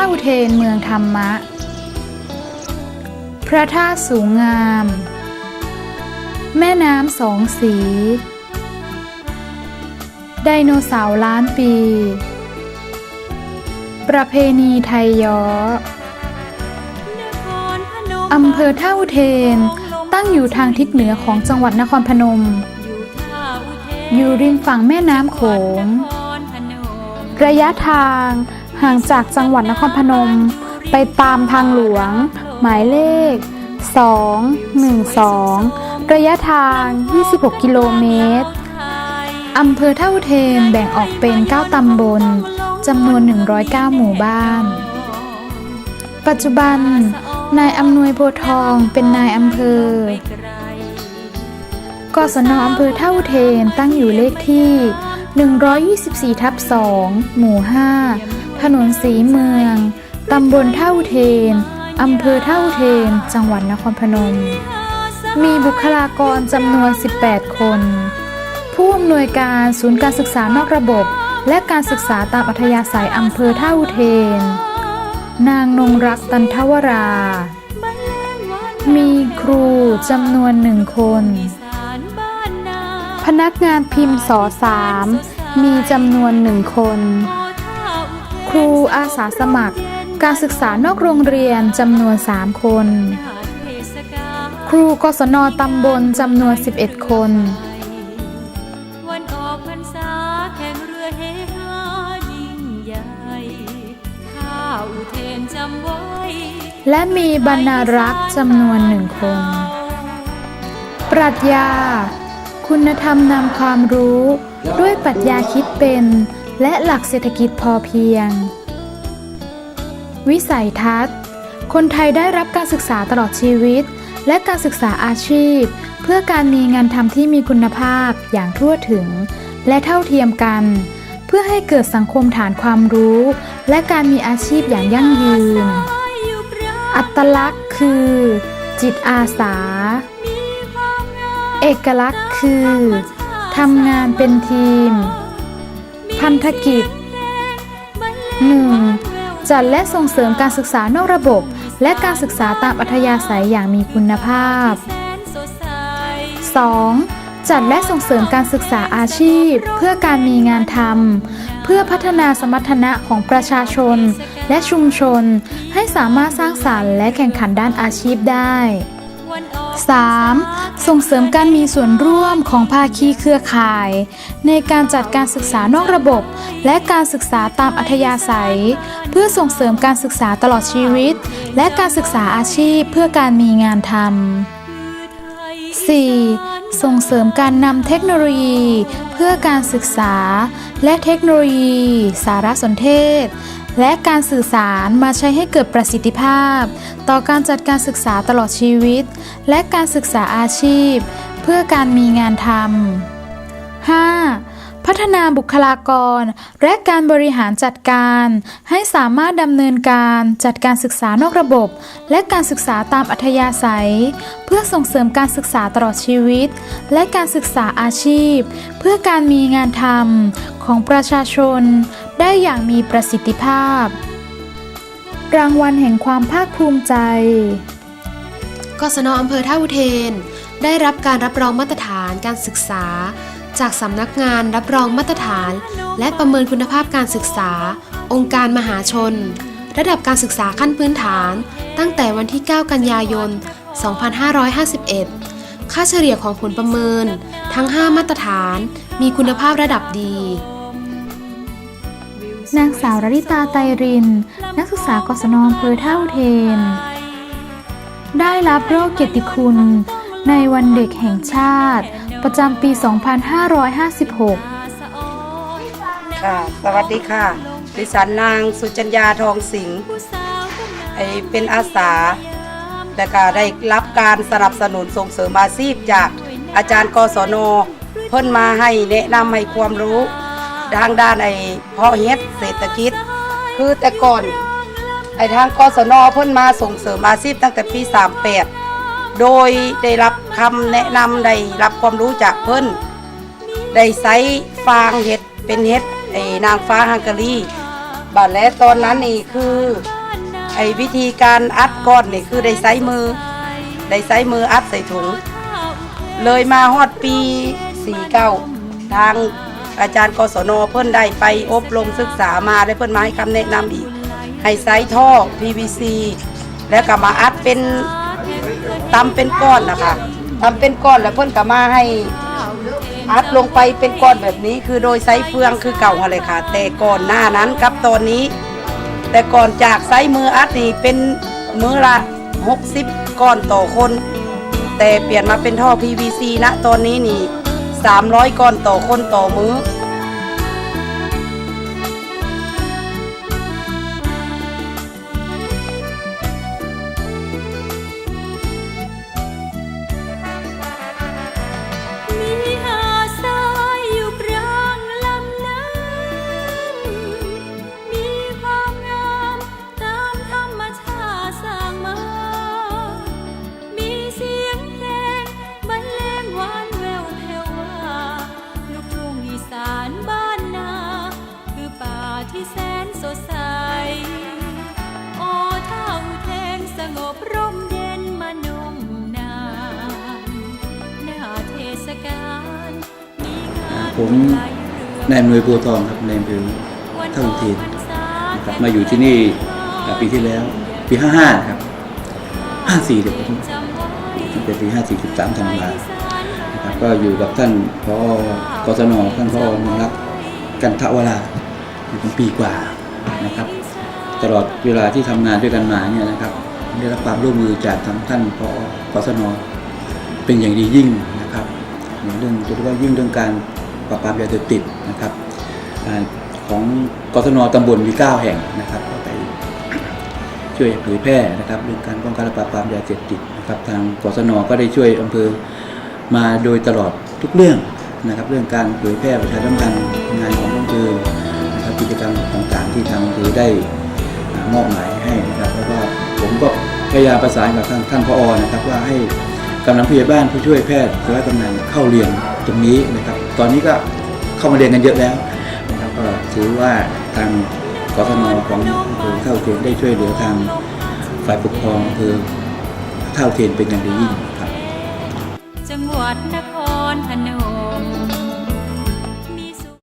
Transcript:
าอุเทนเมืองธรรมะ พระธาตุสูงงาม แม่น้ำสองสี ไดโนเสาร์ล้านปี ประเพณีไทยย้ออำเภอท่าอุเทนตั้งอยู่ทางทิศเหนือของจังหวัดนครพนม อยู่ริมฝั่งแม่น้ำโขง ระยะทาง ห่างจากจังหวัดนครพนม ไปตามทางหลวง หมายเลข 212 ระยะทาง 26 กิโลเมตรอำเภอเท่าเทนแบ่งออกเป็น 9 ตำบลจำนวน 109 หมู่บ้าน ปัจจุบัน นายอำนวยโพทองเป็นนายอำเภอกศนอำเภอเท่าเทนตั้งอยู่เลขที่ 124 ทับ 2 หมู่ 5 ถนนสีเมือง ตำบลเท่าอุเทน อำเภอเท่าอุเทน จังหวัดนครพนม มีบุคลากรจำนวน 18 คน ผู้อำนวยการศูนย์การศึกษานอกระบบ และการศึกษาตามอัธยาศัยอำเภอท่าอุเทน นางนงรักตันทวรา มีครูจำนวนหนึ่งคน พนักงานพิมพ์สอสามมีจำนวนหนึ่งคน ครูอาสาสมัคร การศึกษานอกโรงเรียนจำนวน 3 คน ครูกศนตำบลจำนวน 11คนวันออกพรรษาแข่งเอเฮฮายิ่งใหญ่ข้าอุเทนและมีบรรณารักษ์จำนวนหนึ่งคน ปรัชญา คุณธรรมนำความรู้ ด้วยปรัชญาคิดเป็น และหลักเศรษฐกิจพอเพียง วิสัยทัศน์ คนไทยได้รับการศึกษาตลอดชีวิต และการศึกษาอาชีพ เพื่อการมีงานทำที่มีคุณภาพอย่างทั่วถึง และเท่าเทียมกัน เพื่อให้เกิดสังคมฐานความรู้ และการมีอาชีพอย่างยั่งยืน อัตลักษณ์คือ จิตอาสา เอกลักษณ์คือทำงานเป็นทีม พันธกิจ 1. จัดและส่งเสริมการศึกษานอกระบบ และการศึกษาตามอัธยาศัยอย่างมีคุณภาพสนสดใส 2. จัดและส่งเสริมการศึกษาอาชีพ เพื่อการมีงานทำเพื่อพัฒนาสมรรถนะของประชาชน และชุมชน ให้สามารถสร้างสรรค์และแข่งขันด้านอาชีพได้ 3. ส่งเสริมการมีส่วนร่วมของภาคีเครือข่าย ในการจัดการศึกษานอกระบบ และการศึกษาตามอัธยาศัย เพื่อส่งเสริมการศึกษาตลอดชีวิต และการศึกษาอาชีพเพื่อการมีงานทำ 4. ส่งเสริมการนำเทคโนโลยี เพื่อการศึกษา และเทคโนโลยี สารสนเทศ และการสื่อสารมาใช้ให้เกิดประสิทธิภาพ ต่อการจัดการศึกษาตลอดชีวิต และการศึกษาอาชีพ เพื่อการมีงานทำ 5. พัฒนาบุคลากร และการบริหารจัดการ ให้สามารถดำเนินการจัดการศึกษานอกระบบ และการศึกษาตามอัธยาศัย เพื่อส่งเสริมการศึกษาตลอดชีวิต และการศึกษาอาชีพ เพื่อการมีงานทำของประชาชน ได้อย่างมีประสิทธิภาพ รางวัลแห่งความภาคภูมิใจกศนอำเภอท่าอุเทน ได้รับการรับรองมาตรฐานการศึกษา จากสำนักงานรับรองมาตรฐาน และประเมินคุณภาพการศึกษา องค์การมหาชน ระดับการศึกษาขั้นพื้นฐาน ตั้งแต่วันที่ 9 กันยายน 2551 ค่าเฉลี่ยของผลประเมิน ทั้ง 5 มาตรฐาน มีคุณภาพระดับดี นางสาวรริตาไตรริน นักศึกษากศนอำเภอเท่าเทน ได้รับโรคเกียรติคุณในวันเด็กแห่งชาติ ประจำปี 2556 ค่ะ สวัสดีค่ะ ดิฉันนางสุจัญญาทองสิงห์ไอเป็นอาสาแต่ก็ได้รับการสนับสนุนส่งเสริมอาชีพจากอาจารย์กศนเพิ่นมาให้แนะนำให้ความรู้ ทางด้านไอเพาะเฮ็ดเศรษฐกิจ คือแต่ก่อนไอทางกศนเพิ่นมาส่งเสริมอาชีพตั้งแต่ปี 38 โดยได้รับคำแนะนำได้รับความรู้จากเพิ่นได้ใช้ฟางเห็ดเป็นเห็ดไอ้นางฟ้าฮังการีบาดและตอนนั้นนี่คือไอ้วิธีการอัดก้อนนี่คือได้ใช้มือ ได้ใช้มืออัดใส่ถุง เลยมาฮอดปี49ทางอาจารย์กศนเพิ่นได้ไปอบรมศึกษามาได้เพิ่นมาให้คำแนะนำอีก ให้ใช้ท่อ PVC แล้วก็มาอัดเป็น ตำเป็นก้อนนะคะทำเป็นก้อนแล้วเพิ่นก็มาให้อัดลงไปเป็นก้อนแบบนี้ คือโดยไซส์เฟืองคือเก่าอะไรค่ะ แต่ก่อนหน้านั้นกับตอนนี้ แต่ก่อนจากไซส์มืออัดนี่เป็นมือละ 60 ก้อนต่อคน แต่เปลี่ยนมาเป็นท่อ PVC นะตอนนี้นี่ 300 ก้อนต่อคนต่อมือ สนสดใส โอ้เท่าแทนสงบร่มเย็นมานมนานหน้าเทศกาลมีงานผมไหลเรือนายอำนวยโพธิ์ทองครับในอำเภอเท่าเทียนนะครับมาอยู่ที่นี่อ่าปีที่แล้ว ปี55นะครับ54เดี๋ยวผมตั้งแต่ปี54 13ธันวานะครับก็อยู่กับท่านพอกศนท่านพอนงรักกันทวราอยู่เป็นปีกว่า นะครับ ตลอดเวลาที่ทำงานด้วยกันมาเนี่ยนะครับได้รับความร่วมมือจากทางท่านพอกศนเป็นอย่างดียิ่งนะครับในเรื่องโดยเฉพาะยิ่งเรื่องการปราบปรามยาเสพติดนะครับอของกศนตำบลมี 9 แห่งนะครับก็ไปช่วยเผยแพร่นะครับเรื่องการป้องกันและปราบปรามยาเสพติดนะครับ ทางกศนก็ได้ช่วยอำเภอมาโดยตลอดทุกเรื่องนะครับ เรื่องการเผยแพร่ประชาสัมพันธ์งานของ ที่ทางอำเภอได้มอบหมายให้นะครับแล้วก็ผมก็พยายามประสานกับท่านท่านพอนะครับว่าให้กำลังผู้ใหญ่บ้านผู้ช่วยแพทย์และกำนันเข้าเรียนตรงนี้นะครับ ตอนนี้ก็เข้ามาเรียนกันเยอะแล้วนะครับก็ถือว่าทางกศนของอำเภอเท่าเทียนได้ช่วยเหลือทางฝ่ายปกครองอำเภอเท่าเทียนเป็นอย่างดียิ่งครับ จังหวัดนครพน